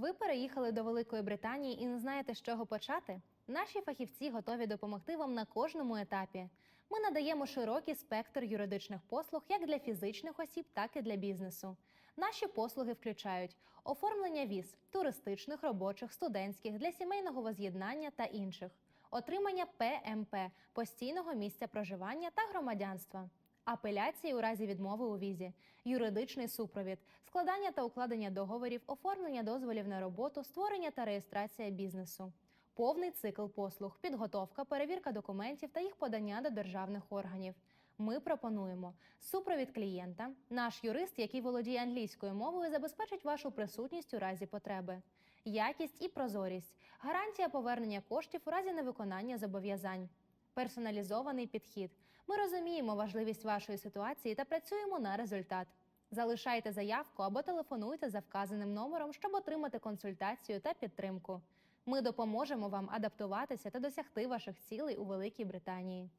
Ви переїхали до Великої Британії і не знаєте, з чого почати? Наші фахівці готові допомогти вам на кожному етапі. Ми надаємо широкий спектр юридичних послуг як для фізичних осіб, так і для бізнесу. Наші послуги включають оформлення віз, туристичних, робочих, студентських, для сімейного воз'єднання та інших, отримання ПМП постійного місця проживання та громадянства. Апеляції у разі відмови у візі, юридичний супровід, складання та укладення договорів, оформлення дозволів на роботу, створення та реєстрація бізнесу, повний цикл послуг, підготовка, перевірка документів та їх подання до державних органів. Ми пропонуємо супровід клієнта. Наш юрист, який володіє англійською мовою, забезпечить вашу присутність у разі потреби, якість і прозорість, гарантія повернення коштів у разі невиконання зобов'язань. Персоналізований підхід. Ми розуміємо важливість вашої ситуації та працюємо на результат. Залишайте заявку або телефонуйте за вказаним номером, щоб отримати консультацію та підтримку. Ми допоможемо вам адаптуватися та досягти ваших цілей у Великій Британії.